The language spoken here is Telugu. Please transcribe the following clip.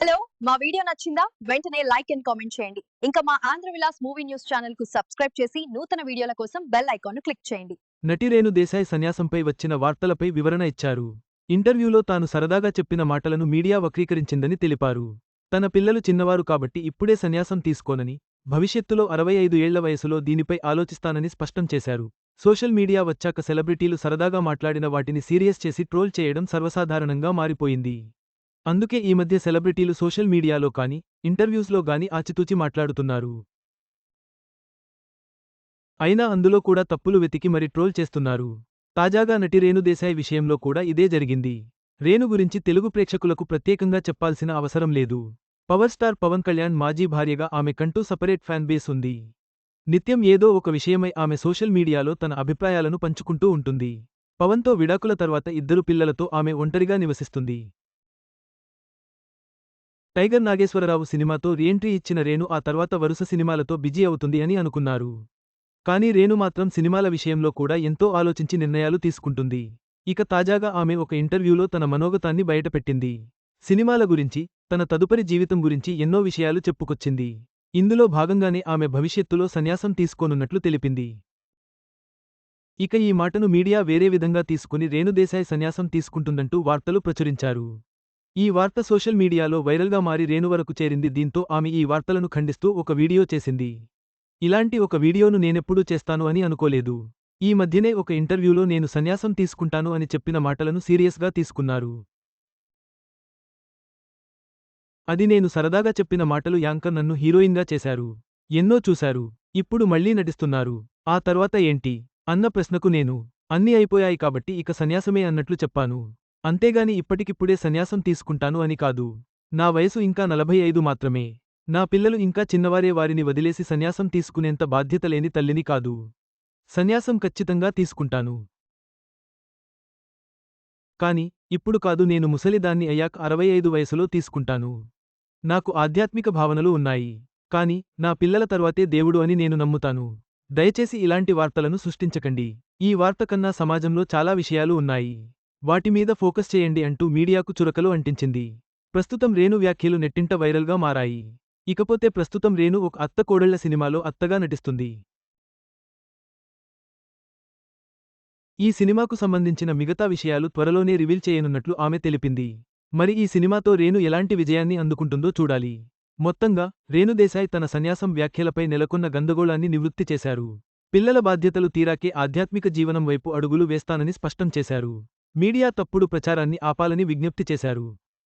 హలో మా వీడియో నచ్చిందా? వెంటనే లైక్ అండ్ కామెంట్ చేయండి. ఇంకా మా ఆంధ్ర విలాస్ మూవీ న్యూస్ ఛానల్కు సబ్స్క్రైబ్ చేసి నూతన వీడియోల కోసం బెల్ ఐకాన్ క్లిక్ చేయండి. నటి రేణు దేశాయ్ సన్యాసంపై వచ్చిన వార్తలపై వివరణ ఇచ్చారు. ఇంటర్వ్యూలో తాను సరదాగా చెప్పిన మాటలను మీడియా వక్రీకరించిందని తెలిపారు. తన పిల్లలు చిన్నవారు కాబట్టి ఇప్పుడే సన్యాసం తీసుకోనని భవిష్యత్తులో అరవై ఐదు ఏళ్ళ వయసులో దీనిపై ఆలోచిస్తానని స్పష్టం చేశారు. సోషల్ మీడియా వచ్చాక సెలబ్రిటీలు సరదాగా మాట్లాడిన వాటిని సీరియస్ చేసి ట్రోల్ చేయడం సర్వసాధారణంగా మారిపోయింది. అందుకే ఈ మధ్య సెలబ్రిటీలు సోషల్ మీడియాలో కానీ ఇంటర్వ్యూస్లో గాని ఆచితూచి మాట్లాడుతున్నారు. అయినా అందులో కూడా తప్పులు వెతికి మరి ట్రోల్ చేస్తున్నారు. తాజాగా నటి రేణు దేశాయ్ విషయంలో కూడా ఇదే జరిగింది. రేణు గురించి తెలుగు ప్రేక్షకులకు ప్రత్యేకంగా చెప్పాల్సిన అవసరం లేదు. పవర్ స్టార్ పవన్ కళ్యాణ్ మాజీ భార్యగా ఆమె కంటూ సపరేట్ ఫ్యాన్ బేస్ ఉంది. నిత్యం ఏదో ఒక విషయమై ఆమె సోషల్ మీడియాలో తన అభిప్రాయాలను పంచుకుంటూ ఉంటుంది. పవన్తో విడాకుల తర్వాత ఇద్దరు పిల్లలతో ఆమె ఒంటరిగా నివసిస్తుంది. టైగర్ నాగేశ్వరరావు సినిమాతో రీఎంట్రీ ఇచ్చిన రేణు ఆ తర్వాత వరుస సినిమాలతో బిజీ అవుతుంది అని అనుకున్నారు. కానీ రేణు మాత్రం సినిమాల విషయంలో కూడా ఎంతో ఆలోచించి నిర్ణయాలు తీసుకుంటుంది. ఇక తాజాగా ఆమె ఒక ఇంటర్వ్యూలో తన మనోగతాన్ని బయటపెట్టింది. సినిమాల గురించి తన తదుపరి జీవితం గురించి ఎన్నో విషయాలు చెప్పుకొచ్చింది. ఇందులో భాగంగానే ఆమె భవిష్యత్తులో సన్యాసం తీసుకోనున్నట్లు తెలిపింది. ఇక ఈ మాటను మీడియా వేరే విధంగా తీసుకుని రేణుదేశాయ్ సన్యాసం తీసుకుంటుందంటూ వార్తలు ప్రచురించారు. ఈ వార్త సోషల్ మీడియాలో వైరల్గా మారి రేణు వరకు చేరింది. దీంతో ఆమె ఈ వార్తలను ఖండిస్తూ ఒక వీడియో చేసింది. ఇలాంటి ఒక వీడియోను నేనెప్పుడూ చేస్తాను అని అనుకోలేదు. ఈ మధ్యనే ఒక ఇంటర్వ్యూలో నేను సన్యాసం తీసుకుంటాను అని చెప్పిన మాటలను సీరియస్గా తీసుకున్నారు. అది నేను సరదాగా చెప్పిన మాటలు యాంకర్ నన్ను హీరోయిన్గా చేశారు. ఎన్నో చూశారు. ఇప్పుడు మళ్ళీ నటిస్తున్నారు. ఆ తర్వాత ఏంటి? అన్న ప్రశ్నకు నేను అన్నీ అయిపోయాయి కాబట్టి ఇక సన్యాసమే అన్నట్లు చెప్పాను. అంతేగాని ఇప్పటికిప్పుడే సన్యాసం తీసుకుంటాను అని కాదు. నా వయసు ఇంకా నలభై ఐదు మాత్రమే. నా పిల్లలు ఇంకా చిన్నవారే వారిని వదిలేసి సన్యాసం తీసుకునేంత బాధ్యత లేని తల్లిని కాదు. సన్యాసం ఖచ్చితంగా తీసుకుంటాను. కాని ఇప్పుడు కాదు నేను ముసలిదాన్ని అయ్యాక అరవై ఐదు వయసులో తీసుకుంటాను. నాకు ఆధ్యాత్మిక భావనలు ఉన్నాయి. కాని నా పిల్లల తర్వాతే దేవుడు అని నేను నమ్ముతాను. దయచేసి ఇలాంటి వార్తలను సృష్టించకండి. ఈ వార్త కన్నా సమాజంలో చాలా విషయాలు ఉన్నాయి. వాటిమీద ఫోకస్ చేయండి అంటూ మీడియాకు చురకలు అంటించింది. ప్రస్తుతం రేణు వ్యాఖ్యలు నెట్టింట వైరల్గా మారాయి. ఇకపోతే ప్రస్తుతం రేణు ఒక అత్త కోడళ్ళ సినిమాలో అత్తగా నటిస్తుంది. ఈ సినిమాకు సంబంధించిన మిగతా విషయాలు త్వరలోనే రివీల్ చేయనున్నట్లు ఆమె తెలిపింది. మరి ఈ సినిమాతో రేణు ఎలాంటి విజయాన్ని అందుకుంటుందో చూడాలి. మొత్తంగా రేణుదేశాయ్ తన సన్యాసం వ్యాఖ్యలపై నెలకొన్న గందగోళాన్ని నివృత్తి చేశారు. పిల్లల బాధ్యతలు తీరాకే ఆధ్యాత్మిక జీవనం వైపు అడుగులు వేస్తానని స్పష్టం చేశారు. మీడియా తప్పుడు ప్రచారాన్ని ఆపాలని విజ్ఞప్తి చేశారు.